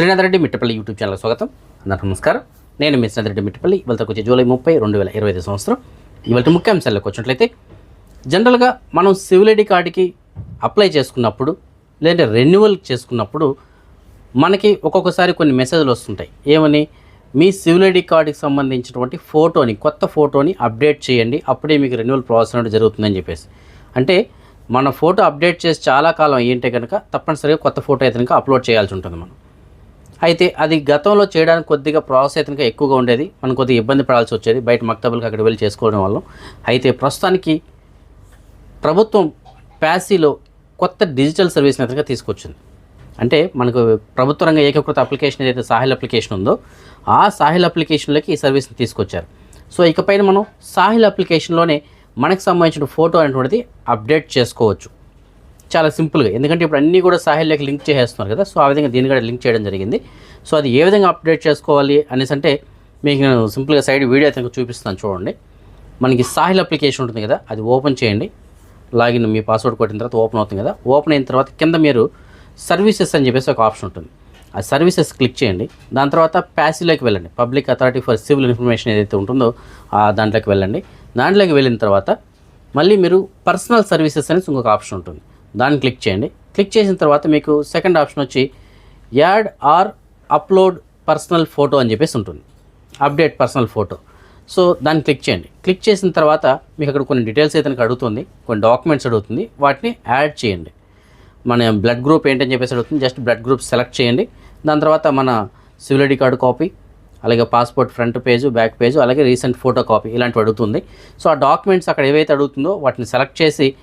Srinath Reddy Mittapalli YouTube channel స్వాగతం. అందరికీ నమస్కారం. నేను మీ శ్రీనాథ్ రెడ్డి మిట్టపల్లి. ఇవాళకి వచ్చే జూలై ముప్పై రెండు వేల ఇరవై ఐదు సంవత్సరం. ఇవాళ ముఖ్యాంశాలకు వచ్చినట్లయితే జనరల్గా మనం సివిల్ ఐడి కార్డుకి అప్లై చేసుకున్నప్పుడు లేదంటే రెన్యువల్ చేసుకున్నప్పుడు మనకి ఒక్కొక్కసారి కొన్ని మెసేజ్లు వస్తుంటాయి. ఏమని? మీ సివిల్ ఐడి కార్డుకి సంబంధించినటువంటి ఫోటోని కొత్త ఫోటోని అప్డేట్ చేయండి. అప్పుడే మీకు రెన్యువల్ ప్రాసెస్ అనేది జరుగుతుందని చెప్పేసి. అంటే మన ఫోటో అప్డేట్ చేసి చాలా కాలం అయ్యింటే కనుక తప్పనిసరిగా కొత్త ఫోటో అయితే కనుక అప్లోడ్ చేయాల్సి ఉంటుంది మనం. అయితే అది గతంలో చేయడానికి కొద్దిగా ప్రాసెస్ అయితే ఎక్కువగా ఉండేది. మనం కొద్దిగా ఇబ్బంది పడాల్సి వచ్చేది. బయట మక్తబులకు అక్కడ వెళ్ళి చేసుకోవడం వల్ల. అయితే ప్రస్తుతానికి ప్రభుత్వం ప్యాసీలో కొత్త డిజిటల్ సర్వీస్ని అయితే తీసుకొచ్చింది. అంటే మనకు ప్రభుత్వ రంగ ఏకీకృత అప్లికేషన్ ఏదైతే సాహిల్ అప్లికేషన్ ఉందో ఆ సాహిల్ అప్లికేషన్లోకి ఈ సర్వీస్ని తీసుకొచ్చారు. సో ఇకపైన మనం సాహిల్ అప్లికేషన్లోనే మనకు సంబంధించిన ఫోటో అనేటువంటిది అప్డేట్ చేసుకోవచ్చు. చాలా సింపుల్గా. ఎందుకంటే ఇప్పుడు అన్నీ కూడా సాహిల్లోకి లింక్ చేసేస్తున్నారు కదా సో ఆ విధంగా దీన్ని కూడా లింక్ చేయడం జరిగింది. సో అది ఏ విధంగా అప్డేట్ చేసుకోవాలి అనేసి అంటే మీకు నేను సింపుల్గా సైడ్ వీడియో అయితే చూపిస్తాను చూడండి. మనకి సాహిల్ అప్లికేషన్ ఉంటుంది కదా అది ఓపెన్ చేయండి. లాగిన్ మీ పాస్వర్డ్ కొట్టిన తర్వాత ఓపెన్ అవుతుంది కదా ఓపెన్ అయిన తర్వాత కింద మీరు సర్వీసెస్ అని చెప్పేసి ఒక ఆప్షన్ ఉంటుంది. ఆ సర్వీసెస్ క్లిక్ చేయండి. దాని తర్వాత ప్యాసిలోకి వెళ్ళండి. Public authority for civil information ఏదైతే ఉంటుందో ఆ దాంట్లోకి వెళ్ళండి. దాంట్లోకి వెళ్ళిన తర్వాత మళ్ళీ మీరు పర్సనల్ సర్వీసెస్ అనేసి ఇంకొక ఆప్షన్ ఉంటుంది. దాన్ని క్లిక్ చేయండి. క్లిక్ చేసిన తర్వాత మీకు సెకండ్ ఆప్షన్ వచ్చి add or upload personal photo అని చెప్పేసి ఉంటుంది. Update personal photo. సో దాన్ని క్లిక్ చేయండి. క్లిక్ చేసిన తర్వాత మీకు అక్కడ కొన్ని డీటెయిల్స్ అయితే నాకు అడుగుతుంది. కొన్ని డాక్యుమెంట్స్ అడుగుతుంది. వాటిని యాడ్ చేయండి. మన బ్లడ్ గ్రూప్ ఏంటని చెప్పేసి అడుగుతుంది. జస్ట్ బ్లడ్ గ్రూప్ సెలెక్ట్ చేయండి. దాని తర్వాత మన సివిల్ ఐడి కార్డు కాపీ అలాగే passport front page back page అలాగే రీసెంట్ ఫోటో కాపీ ఇలాంటివి అడుగుతుంది. సో ఆ డాక్యుమెంట్స్ అక్కడ ఏవైతే అడుగుతుందో వాటిని సెలెక్ట్ చేసి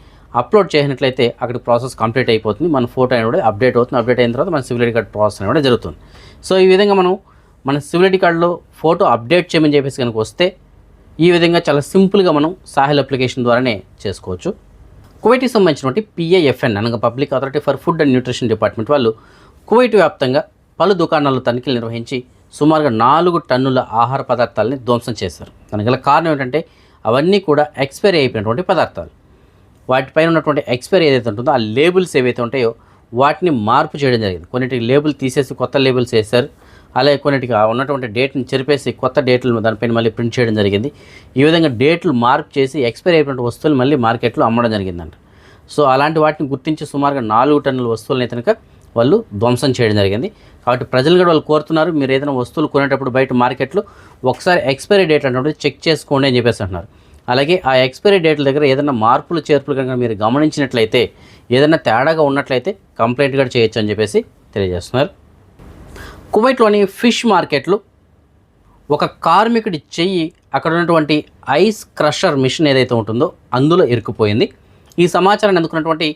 అప్లోడ్ చేసినట్లయితే అక్కడ ప్రాసెస్ కంప్లీట్ అయిపోతుంది. మన ఫోటో అనేది కూడా అప్డేట్ అవుతుంది. అప్డేట్ అయిన తర్వాత మన సివిల్ ఐడి కార్డ్ ప్రాసెస్ అనేది కూడా జరుగుతుంది. సో ఈ విధంగా మనం మన సివిల్ ఐడి కార్డులో ఫోటో అప్డేట్ చేయమని చెప్పేసి కనుక వస్తే ఈ విధంగా చాలా సింపుల్గా మనం సాహిల్ అప్లికేషన్ ద్వారానే చేసుకోవచ్చు. కువైట్కి సంబంధించినటువంటి పిఐఎఫ్ఎన్ అనగా public authority for food and nutrition department వాళ్ళు కువైట్ వ్యాప్తంగా పలు దుకాణాల్లో తనిఖీలు నిర్వహించి సుమారుగా నాలుగు టన్నుల ఆహార పదార్థాలని ధ్వంసం చేశారు. దానికి గల కారణం ఏంటంటే అవన్నీ కూడా ఎక్స్పైరీ అయిపోయినటువంటి పదార్థాలు. వాటిపైన ఉన్నటువంటి ఎక్స్పైరీ ఏదైతే ఉంటుందో ఆ లేబుల్స్ ఏవైతే ఉంటాయో వాటిని మార్పు చేయడం జరిగింది. కొన్నిటికి లేబుల్ తీసేసి కొత్త లేబుల్స్ వేశారు. అలాగే కొన్నిటికి ఆ ఉన్నటువంటి డేట్ని చెరిపేసి కొత్త డేట్లు దానిపైన మళ్ళీ ప్రింట్ చేయడం జరిగింది. ఈ విధంగా డేట్లు మార్పు చేసి ఎక్స్పైరీ అయినటువంటి వస్తువులు మళ్ళీ మార్కెట్లో అమ్మడం జరిగిందంట. సో అలాంటి వాటిని గుర్తించి సుమారుగా నాలుగు టన్నుల వస్తువులను అయితే కనుక వాళ్ళు ధ్వంసం చేయడం జరిగింది. కాబట్టి ప్రజలు కూడా వాళ్ళు కోరుతున్నారు మీరు ఏదైనా వస్తువులు కొనేటప్పుడు బయట మార్కెట్లో ఒకసారి ఎక్స్పైరీ డేట్ అంటే చెక్ చేసుకోండి అని చెప్పేసి అంటున్నారు. అలాగే ఆ ఎక్స్పైరీ డేట్ల దగ్గర ఏదైనా మార్పులు చేర్పులు కనుక మీరు గమనించినట్లయితే ఏదైనా తేడాగా ఉన్నట్లయితే కంప్లైంట్ కూడా చేయొచ్చు అని చెప్పేసి తెలియజేస్తున్నారు. కువైట్లోని ఫిష్ మార్కెట్లు ఒక కార్మికుడి చెయ్యి అక్కడ ఉన్నటువంటి ఐస్ క్రషర్ మిషన్ ఏదైతే ఉంటుందో అందులో ఇరుక్కుపోయింది. ఈ సమాచారాన్ని అందుకున్నటువంటి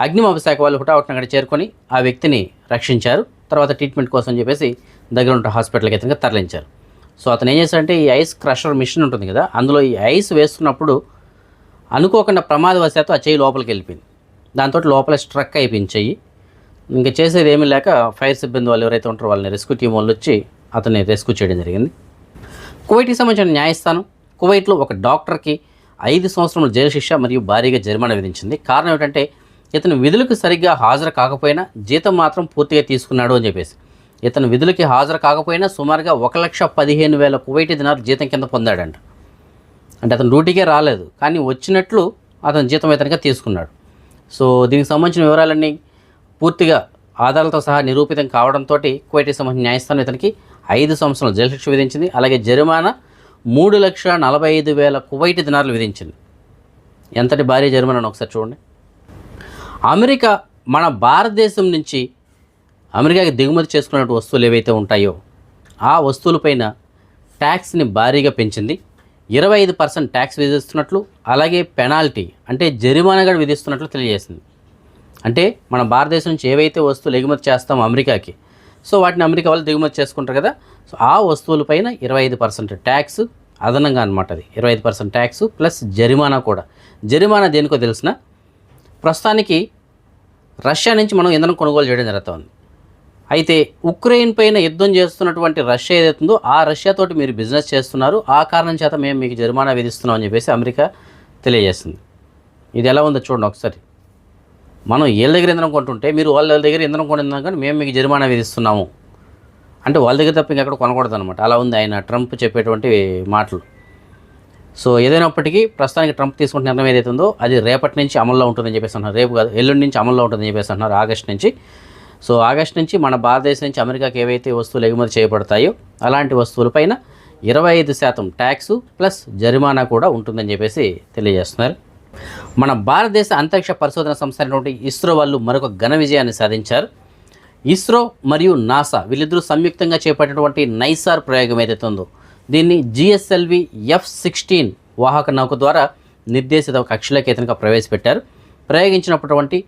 అగ్నిమాప శాఖ వాళ్ళు హుటాహుటిన అక్కడ చేరుకొని ఆ వ్యక్తిని రక్షించారు. తర్వాత ట్రీట్మెంట్ కోసం చెప్పేసి దగ్గర ఉన్న హాస్పిటల్కి అయితే తరలించారు. సో అతను ఏం చేశాడంటే ఈ ఐస్ క్రషర్ మిషన్ ఉంటుంది కదా అందులో ఈ ఐస్ వేస్తున్నప్పుడు అనుకోకుండా ప్రమాదవశాత్తు ఆ చెయ్యి లోపలికి వెళ్ళిపోయింది. దాంతో లోపల స్ట్రక్ అయిపోయింది చెయ్యి. ఇంకా చేసేది ఏమీ లేక ఫైర్ సిబ్బంది వాళ్ళు ఎవరైతే ఉంటారో వాళ్ళని రెస్క్యూ టీం వాళ్ళు వచ్చి అతన్ని రెస్క్యూ చేయడం జరిగింది. కువైట్కి సంబంధించిన న్యాయస్థానం కువైట్లో ఒక డాక్టర్కి ఐదు సంవత్సరముల జైలు శిక్ష మరియు భారీగా జరిమానా విధించింది. కారణం ఏంటంటే ఇతను విధులకు సరిగ్గా హాజరు కాకపోయినా జీతం మాత్రం పూర్తిగా తీసుకున్నాడు అని చెప్పేసి. ఇతను విధులకి హాజరు కాకపోయినా సుమారుగా ఒక లక్ష పదిహేను వేల కువైటీ దినారు జీతం కింద పొందాడంట. అంటే అతను డ్యూటీకే రాలేదు కానీ వచ్చినట్లు అతను జీతం ఇతనిగా తీసుకున్నాడు. సో దీనికి సంబంధించిన వివరాలన్నీ పూర్తిగా ఆధారాలతో సహా నిరూపితం కావడంతో కువైట్కి సంబంధించిన న్యాయస్థానం ఇతనికి ఐదు సంవత్సరాలు జైలు శిక్ష విధించింది. అలాగే జరిమానా మూడు లక్షల నలభై ఐదు వేల కువైటి దినార్లు విధించింది. ఎంతటి భారీ జరిమానా ఒకసారి చూడండి. అమెరికా మన భారతదేశం నుంచి అమెరికాకి దిగుమతి చేసుకున్న వస్తువులు ఏవైతే ఉంటాయో ఆ వస్తువులపైన ట్యాక్స్ని భారీగా పెంచింది. ఇరవై ఐదు పర్సెంట్ ట్యాక్స్ విధిస్తున్నట్లు అలాగే పెనాల్టీ అంటే జరిమానా కూడా విధిస్తున్నట్లు తెలియజేసింది. అంటే మన భారతదేశం నుంచి ఏవైతే వస్తువులు ఎగుమతి చేస్తామో అమెరికాకి సో వాటిని అమెరికా వాళ్ళు దిగుమతి చేసుకుంటారు కదా. సో ఆ వస్తువులపైన ఇరవై ఐదు పర్సెంట్ ట్యాక్స్ అదనంగా అనమాట అది. ఇరవై ఐదు పర్సెంట్ ట్యాక్స్ ప్లస్ జరిమానా కూడా. జరిమానా దేనికో తెలిసిన ప్రస్తుతానికి రష్యా నుంచి మనం ఇంధనం కొనుగోలు చేయడం జరుగుతుంది. అయితే ఉక్రెయిన్ పైన యుద్ధం చేస్తున్నటువంటి రష్యా ఏదైతుందో ఆ రష్యాతోటి మీరు బిజినెస్ చేస్తున్నారు. ఆ కారణం చేత మేము మీకు జరిమానా విధిస్తున్నాం అని చెప్పేసి అమెరికా తెలియజేస్తుంది ఇది ఎలా ఉందో చూడండి ఒకసారి. మనం వీళ్ళ దగ్గర ఇంధనం కొంటుంటే మీరు వాళ్ళ దగ్గర ఇంధనం కొంటున్నాం కానీ మేము మీకు జరిమానా విధిస్తున్నాము. అంటే వాళ్ళ దగ్గర తప్ప ఇంకెక్కడ కొనకూడదు అనమాట అలా ఉంది ఆయన ట్రంప్ చెప్పేటువంటి మాటలు. సో ఏదైనప్పటికీ ప్రస్తుతానికి ట్రంప్ తీసుకుంటున్న నిర్ణయం ఏదైతే ఉందో అది రేపటి నుంచి అమల్లో ఉంటుందని చెప్పేసి అంటున్నారు. రేపు కాదు ఎల్లుండి నుంచి అమల్లో ఉంటుందని చెప్పేసి అంటున్నారు ఆగస్ట్ నుంచి. సో ఆగస్ట్ నుంచి మన భారతదేశం నుంచి అమెరికాకి ఏవైతే వస్తువులు ఎగుమతి చేయబడతాయో అలాంటి వస్తువులపైన ఇరవై ఐదు శాతం ట్యాక్స్ ప్లస్ జరిమానా కూడా ఉంటుందని చెప్పేసి తెలియజేస్తున్నారు. మన భారతదేశ అంతరిక్ష పరిశోధన సంస్థ అయినటువంటి ఇస్రో వాళ్ళు మరొక ఘన విజయాన్ని సాధించారు. ఇస్రో మరియు నాసా వీళ్ళిద్దరూ సంయుక్తంగా చేపట్టినటువంటి నైసార్ ప్రయోగం ఏదైతే ఉందో దీన్ని జిఎస్ఎల్వి ఎఫ్ సిక్స్టీన్ వాహక నౌక ద్వారా నిర్దేశిత కక్షలోకి ఇతనిగా ప్రవేశపెట్టారు. ప్రయోగించినటువంటి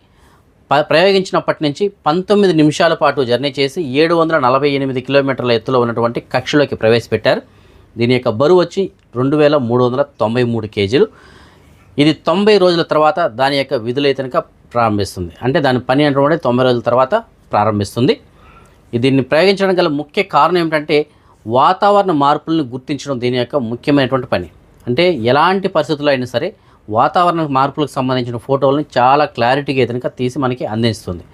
ప్రయోగించినప్పటి నుంచి పంతొమ్మిది నిమిషాల పాటు జర్నీ చేసి ఏడు వందల నలభై ఎనిమిది కిలోమీటర్ల ఎత్తులో ఉన్నటువంటి కక్షలోకి ప్రవేశపెట్టారు. దీని యొక్క బరువు వచ్చి రెండు వేల మూడు వందల తొంభై మూడు కేజీలు. ఇది తొంభై రోజుల తర్వాత దాని యొక్క విధులైతనక ప్రారంభిస్తుంది. అంటే దాని పని అంటే తొంభై రోజుల తర్వాత ప్రారంభిస్తుంది. దీన్ని ప్రయోగించడం గల ముఖ్య కారణం ఏమిటంటే వాతావరణ మార్పులను గుర్తించడం దీని యొక్క ముఖ్యమైనటువంటి పని. అంటే ఎలాంటి పరిస్థితుల్లో అయినా సరే వాతావరణ మార్పులకు సంబంధించిన ఫోటోలను చాలా క్లారిటీగా కనుక తీసి మనకి అందిస్తుంది.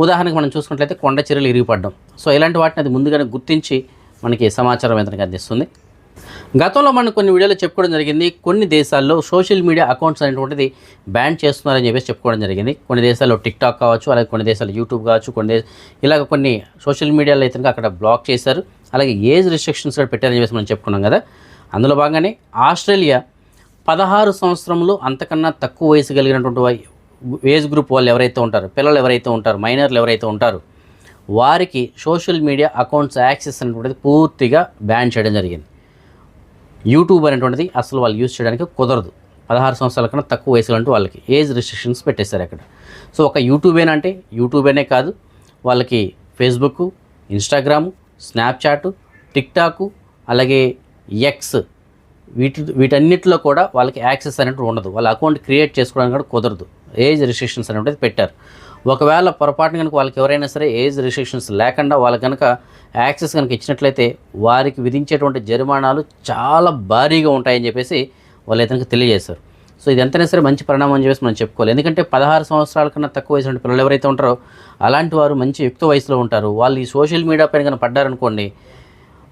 ఉదాహరణకు మనం చూసుకున్నట్లయితే కొండ చర్యలు ఇరిగిపడడం. సో ఇలాంటి వాటిని అది ముందుగానే గుర్తించి మనకి సమాచారం ఏదైనా అందిస్తుంది. గతంలో మనం కొన్ని వీడియోలో చెప్పుకోవడం జరిగింది. కొన్ని దేశాల్లో సోషల్ మీడియా అకౌంట్స్ అనేటువంటిది బ్యాన్ చేస్తున్నారని చెప్పేసి చెప్పుకోవడం జరిగింది. కొన్ని దేశాల్లో టిక్టాక్ కావచ్చు అలాగే కొన్ని దేశాల్లో యూట్యూబ్ కావచ్చు కొన్ని ఇలాగ కొన్ని సోషల్ మీడియాలో అయితే అక్కడ బ్లాక్ చేశారు. అలాగే ఏజ్ రిస్ట్రిక్షన్స్ కూడా పెట్టారని చెప్పేసి మనం చెప్పుకున్నాం కదా. అందులో భాగంగానే ఆస్ట్రేలియా పదహారు సంవత్సరంలో అంతకన్నా తక్కువ వయసు కలిగినటువంటి ఏజ్ గ్రూప్ వాళ్ళు ఎవరైతే ఉంటారో పిల్లలు ఎవరైతే ఉంటారో మైనర్లు ఎవరైతే ఉంటారో వారికి సోషల్ మీడియా అకౌంట్స్ యాక్సెస్ అనేటువంటిది పూర్తిగా బ్యాన్ చేయడం జరిగింది. యూట్యూబ్ అనేటువంటిది అసలు వాళ్ళు యూజ్ చేయడానికి కుదరదు. పదహారు సంవత్సరాల కన్నా తక్కువ వయసులో అంటూ వాళ్ళకి ఏజ్ రిస్ట్రిక్షన్స్ పెట్టేశారు అక్కడ. సో ఒక యూట్యూబేనా అంటే యూట్యూబేనే కాదు. వాళ్ళకి ఫేస్బుక్ ఇన్స్టాగ్రాము స్నాప్చాట్ టిక్టాకు అలాగే ఎక్స్ వీటి వీటన్నిటిలో కూడా వాళ్ళకి యాక్సెస్ అనేది ఉండదు. వాళ్ళ అకౌంట్ క్రియేట్ చేసుకోవడానికి కూడా కుదరదు. ఏజ్ రిస్ట్రిక్షన్స్ అనేవి పెట్టారు. ఒకవేళ పొరపాటున కనుక వాళ్ళకి ఎవరైనా సరే ఏజ్ రిస్ట్రిక్షన్స్ లేకుండా వాళ్ళకి కనుక యాక్సెస్ కనుక ఇచ్చినట్లయితే వారికి విధించేటువంటి జరిమానాలు చాలా భారీగా ఉంటాయని చెప్పేసి వాళ్ళు ఇతనికి తెలియజేశారు. సో ఇది ఎంతైనా సరే మంచి పరిణామం అని చెప్పేసి మనం చెప్పుకోవాలి. ఎందుకంటే పదహారు సంవత్సరాల కన్నా తక్కువ వయసు పిల్లలు ఎవరైతే ఉంటారో అలాంటి వారు మంచి యుక్త వయసులో ఉంటారు. వాళ్ళు ఈ సోషల్ మీడియా పైన కనుక పడ్డారనుకోండి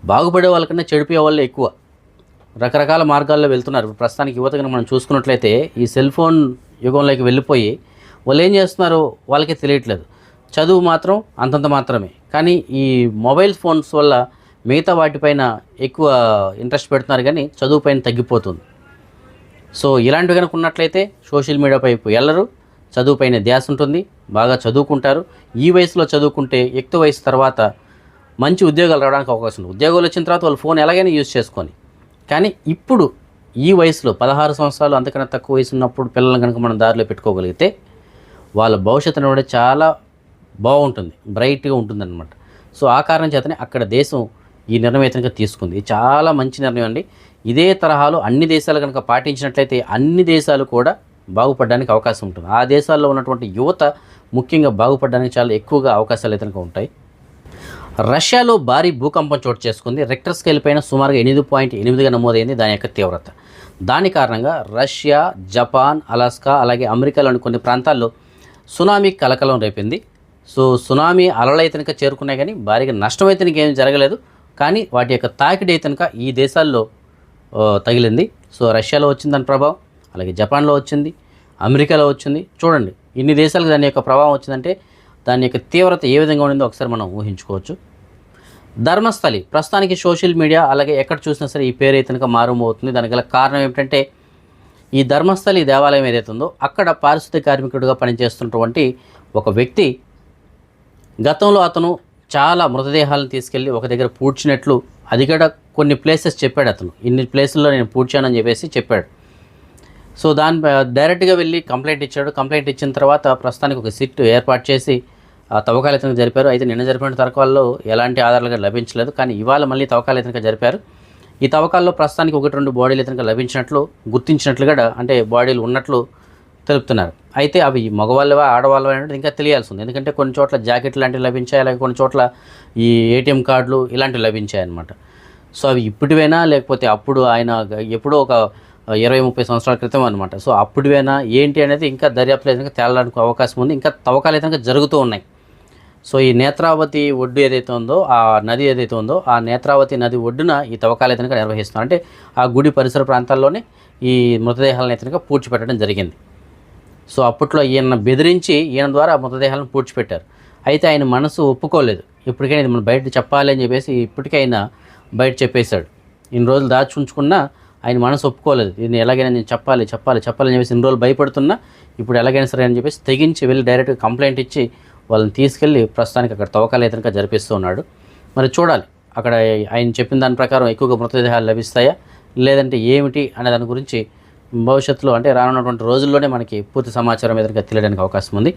బాగుపడే వాళ్ళకన్నా చెడిపోయే వాళ్ళే ఎక్కువ. రకరకాల మార్గాల్లో వెళ్తున్నారు. ప్రస్తుతానికి యువత కనుక మనం చూసుకున్నట్లయితే ఈ సెల్ ఫోన్ యుగంలోకి వెళ్ళిపోయి వాళ్ళు ఏం చేస్తున్నారో వాళ్ళకే తెలియట్లేదు. చదువు మాత్రం అంతంత మాత్రమే. కానీ ఈ మొబైల్ ఫోన్స్ వల్ల మిగతా వాటిపైన ఎక్కువ ఇంట్రెస్ట్ పెడుతున్నారు కానీ చదువు పైన తగ్గిపోతుంది. సో ఇలాంటివి కనుక ఉన్నట్లయితే సోషల్ మీడియా వైపు వెళ్ళరు చదువుపైన ధ్యాస ఉంటుంది. బాగా చదువుకుంటారు. ఈ వయసులో చదువుకుంటే ఎక్కువ వయసు తర్వాత మంచి ఉద్యోగాలు రావడానికి అవకాశం ఉంది. ఉద్యోగాలు వచ్చిన తర్వాత వాళ్ళు ఫోన్ ఎలాగైనా యూజ్ చేసుకొని కానీ ఇప్పుడు ఈ వయసులో పదహారు సంవత్సరాలు అంతకన్నా తక్కువ వయసు ఉన్నప్పుడు పిల్లల్ని కనుక మనం దారిలో పెట్టుకోగలిగితే వాళ్ళ భవిష్యత్తు కూడా చాలా బాగుంటుంది బ్రైట్గా ఉంటుందన్నమాట. సో ఆ కారణం చేతనే అక్కడ దేశం ఈ నిర్ణయం అయితే కనుక తీసుకుంది. చాలా మంచి నిర్ణయం అండి. ఇదే తరహాలో అన్ని దేశాలు కనుక పాటించినట్లయితే అన్ని దేశాలు కూడా బాగుపడడానికి అవకాశం ఉంటుంది. ఆ దేశాల్లో ఉన్నటువంటి యువత ముఖ్యంగా బాగుపడడానికి చాలా ఎక్కువగా అవకాశాలు అయితే ఉంటాయి. రష్యాలో భారీ భూకంపం చోటు చేసుకుంది. రెక్టర్ స్కేల్ పైన సుమారుగా ఎనిమిది పాయింట్ ఎనిమిదిగా నమోదైంది దాని యొక్క తీవ్రత. దాని కారణంగా రష్యా జపాన్ అలాస్కా అలాగే అమెరికాలోని కొన్ని ప్రాంతాల్లో సునామీ కలకలం రేపింది. సో సునామీ అలలైతనక చేరుకున్నాయి కానీ భారీగా నష్టం అయితే ఏం జరగలేదు. కానీ వాటి యొక్క తాకిడి అయితనక ఈ దేశాల్లో తగిలింది. సో రష్యాలో వచ్చింది దాని ప్రభావం అలాగే జపాన్లో వచ్చింది అమెరికాలో వచ్చింది. చూడండి ఇన్ని దేశాలకు దాని యొక్క ప్రభావం వచ్చిందంటే దాని యొక్క తీవ్రత ఏ విధంగా ఉండిందో ఒకసారి మనం ఊహించుకోవచ్చు. ధర్మస్థలి ప్రస్తుతానికి సోషల్ మీడియా అలాగే ఎక్కడ చూసినా సరే ఈ పేరు అయితే కనుక మారుమవుతుంది. దానికి గల కారణం ఏమిటంటే ఈ ధర్మస్థలి దేవాలయం ఏదైతే ఉందో అక్కడ పారిశుద్ధ్య కార్మికుడిగా పనిచేస్తున్నటువంటి ఒక వ్యక్తి గతంలో అతను చాలా మృతదేహాలను తీసుకెళ్ళి ఒక దగ్గర పూడ్చినట్లు అది కూడా కొన్ని ప్లేసెస్ చెప్పాడు అతను. ఇన్ని ప్లేసుల్లో నేను పూడ్చానని చెప్పేసి చెప్పాడు. సో దాని డైరెక్ట్గా వెళ్ళి కంప్లైంట్ ఇచ్చాడు. కంప్లైంట్ ఇచ్చిన తర్వాత ప్రస్తుతానికి ఒక సిట్ ఏర్పాటు చేసి ఆ తవ్వకాలు జరిపారు అయితే నిన్న జరిపిన తరకాల్లో ఎలాంటి ఆధారాలుగా లభించలేదు. కానీ ఇవాళ మళ్ళీ తవ్వకాల ఇతనికి జరిపారు. ఈ తవ్వకాల్లో ప్రస్తుతానికి ఒకటి రెండు బాడీలు ఇతనికి లభించినట్లు గుర్తించినట్లు కూడా అంటే బాడీలు ఉన్నట్లు తెలుపుతున్నారు. అయితే అవి మగవాళ్ళవా ఆడవాళ్ళవా అనేది ఇంకా తెలియాల్సి ఉంది. ఎందుకంటే కొన్ని చోట్ల జాకెట్ లాంటివి లభించాయి అలాగే కొన్ని చోట్ల ఈ ఏటీఎం కార్డులు ఇలాంటివి లభించాయి అనమాట సో అవి ఇప్పటివైనా లేకపోతే అప్పుడు ఆయన ఎప్పుడో ఒక ఇరవై ముప్పై సంవత్సరాల క్రితం అనమాట సో అప్పుడువేనా ఏంటి అనేది ఇంకా దర్యాప్తు అయితే తేలడానికి అవకాశం ఉంది. ఇంకా తవ్వకాలు అయితే జరుగుతూ ఉన్నాయి. సో ఈ నేత్రావతి ఒడ్డు ఏదైతే ఉందో ఆ నది ఏదైతే ఉందో ఆ నేత్రావతి నది ఒడ్డున ఈ తవ్వకాలు అయితే నిర్వహిస్తున్నారు. అంటే ఆ గుడి పరిసర ప్రాంతాల్లోనే ఈ మృతదేహాలను అయితే పూడ్చిపెట్టడం జరిగింది. సో అప్పట్లో ఈయన బెదిరించి ఈయన ద్వారా మృతదేహాలను పూడ్చిపెట్టారు. అయితే ఆయన మనసు ఒప్పుకోలేదు. ఇప్పటికైనా ఇది మనం బయట చెప్పాలి అని చెప్పేసి ఇప్పటికీ ఆయన బయట చెప్పేశాడు. ఇన్ని రోజులు దాచుంచుకున్నా ఆయన మనసు ఒప్పుకోలేదు. దీన్ని ఎలాగైనా నేను చెప్పాలి చెప్పాలి చెప్పాలని చెప్పేసి ఇన్ని రోజులు భయపడుతున్నా ఇప్పుడు ఎలాగైనా సరే అని చెప్పేసి తెగించి వెళ్ళి డైరెక్ట్గా కంప్లైంట్ ఇచ్చి వాళ్ళని తీసుకెళ్ళి ప్రస్తుతానికి అక్కడ తవ్వకాలేతనక అయితే జరిపిస్తూ ఉన్నాడు. మరి చూడాలి అక్కడ ఆయన చెప్పిన దాని ప్రకారం ఎక్కువగా మృతదేహాలు లభిస్తాయా లేదంటే ఏమిటి అనే దాని గురించి భవిష్యత్తులో అంటే రానున్నటువంటి రోజుల్లోనే మనకి పూర్తి సమాచారం ఎదురుగా తెలియడానికి అవకాశం ఉంది.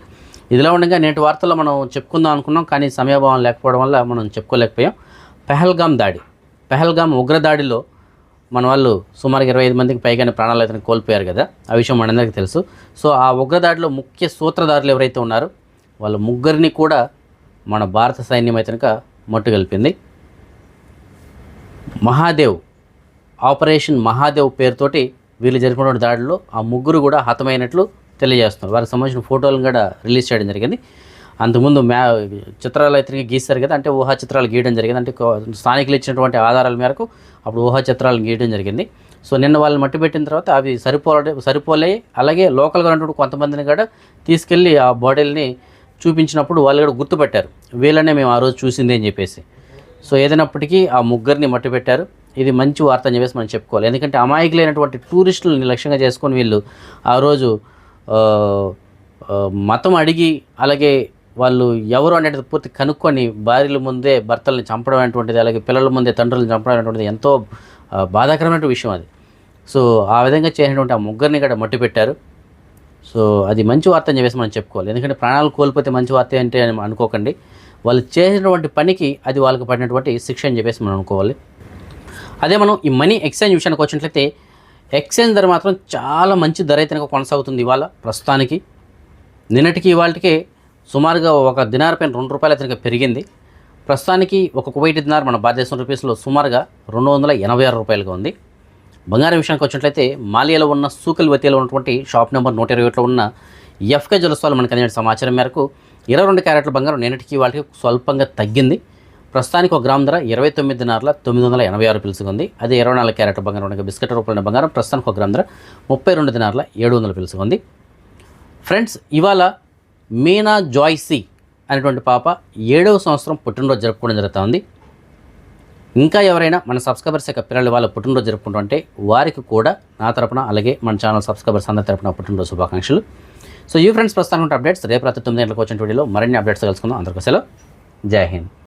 ఇదిలా ఉండగా నేటి వార్తల్లో మనం చెప్పుకుందాం అనుకున్నాం కానీ సమయభావం లేకపోవడం వల్ల మనం చెప్పుకోలేకపోయాం. పెహల్గామ్ దాడి పెహల్గామ్ ఉగ్రదాడిలో మన వాళ్ళు సుమారుగా ఇరవై ఐదు మందికి పైగానే ప్రాణాలు అయితే కోల్పోయారు కదా ఆ విషయం మనందరికీ తెలుసు. సో ఆ ఉగ్రదాడిలో ముఖ్య సూత్రధారులు ఎవరైతే ఉన్నారో వాళ్ళ ముగ్గురిని కూడా మన భారత సైన్యం అయితే కనుక మట్టుగలిపింది మహాదేవ్ ఆపరేషన్ మహాదేవ్ పేరుతోటి వీళ్ళు జరిపినటువంటి దాడిలో ఆ ముగ్గురు కూడా హతమైనట్లు తెలియజేస్తున్నారు. వారికి సంబంధించిన ఫోటోలను కూడా రిలీజ్ చేయడం జరిగింది. అంతకుముందు మ్యా చిత్రాలు అయితే గీస్తారు కదా అంటే ఊహా చిత్రాలు గీయడం జరిగింది. అంటే స్థానికులు ఇచ్చినటువంటి ఆధారాల మేరకు అప్పుడు ఊహా చిత్రాలను గీయడం జరిగింది. సో నిన్న వాళ్ళని మట్టి పెట్టిన తర్వాత అవి సరిపోలే సరిపోలే అలాగే లోకల్గా ఉన్నటువంటి కొంతమందిని కూడా తీసుకెళ్ళి ఆ బాడీలని చూపించినప్పుడు వాళ్ళు కూడా గుర్తుపెట్టారు. వీళ్ళనే మేము ఆ రోజు చూసింది అని చెప్పేసి. సో ఏదైనప్పటికీ ఆ ముగ్గురిని మట్టి పెట్టారు ఇది మంచి వార్త అని చెప్పేసి మనం చెప్పుకోవాలి. ఎందుకంటే అమాయకులైనటువంటి టూరిస్టులని లక్ష్యంగా చేసుకొని వీళ్ళు ఆ రోజు మతం అడిగి అలాగే వాళ్ళు ఎవరు అనేది పూర్తి కనుక్కొని భార్యల ముందే భర్తల్ని చంపడం అనేటువంటిది అలాగే పిల్లల ముందే తండ్రులను చంపడం అనేటువంటిది ఎంతో బాధాకరమైన విషయం అది. సో ఆ విధంగా చేసినటువంటి ఆ ముగ్గురిని కూడా మట్టి పెట్టారు సో అది మంచి వార్త అని చెప్పేసి మనం చెప్పుకోవాలి. ఎందుకంటే ప్రాణాలు కోల్పోతే మంచి వార్త అంటే అని అనుకోకండి. వాళ్ళు చేసినటువంటి పనికి అది వాళ్ళకి పడినటువంటి శిక్ష అని చెప్పేసి మనం అనుకోవాలి. అదే మనం ఈ మనీ ఎక్స్చేంజ్ విషయానికి వచ్చినట్లయితే ఎక్స్చేంజ్ ధర మాత్రం చాలా మంచి ధర అయితే కొనసాగుతుంది ఇవాళ ప్రస్తుతానికి. నిన్నటికి ఇవాళకి సుమారుగా ఒక దినార్ పైన రెండు రూపాయలు అయితే పెరిగింది. ప్రస్తుతానికి ఒక కువైట్ దినార్ మన భారతదేశం రూపీస్లో సుమారుగా రెండు వందల ఎనభై ఆరు రూపాయలుగా ఉంది. బంగారం విషయానికి వచ్చినట్లయితే మాలియాలో ఉన్న సూకల్ వతిలో ఉన్నటువంటి షాప్ నెంబర్ నూట ఇరవై ఒకటిలో ఉన్న ఎఫ్కే జలస్వాలు మనకు అందిన సమాచారం మేరకు ఇరవై రెండు క్యారెట్ల బంగారం నిన్నటికి వాళ్ళకి స్వల్పంగా తగ్గింది. ప్రస్తుతానికి ఒక గ్రామ్ ధర ఇరవై తొమ్మిది తొమ్మిది వందల ఎనభై ఆరు పిలుచుకుంది అదే ఇరవై నాలుగు క్యారెట్ల బంగారం ఉండగా బిస్కెట్ రూపంలో బంగారం ప్రస్తుతానికి ఒక గ్రామ్ ధర ముప్పై రెండు దినార్ల ఏడు వందల పిలుచుకుంది ఫ్రెండ్స్ ఇవాళ మీనా జాయ్సీ అనేటువంటి పాప ఏడవ సంవత్సరం పుట్టినరోజు జరుపుకోవడం జరుగుతూ ఉంది. ఇంకా ఎవరైనా మన సబ్స్క్రైబర్స్ యొక్క పిల్లలు వాళ్ళ పుట్టినరోజు జరుపుకుంటుంటే వారికి కూడా నా తరపున అలాగే మన ఛానల్ సబ్స్క్రైబర్స్ అందరి తరపున పుట్టినరోజు శుభాకాంక్షలు. సో ఈ ఫ్రెండ్స్ ప్రస్తుతానికి అప్డేట్స్ రేపు రాత్రి తొమ్మిది గంటలకు వచ్చిన వీడియోలో మరిన్ని అప్డేట్స్ కలుసుకుందాం అందరికీ సెలవు. జై హింద్.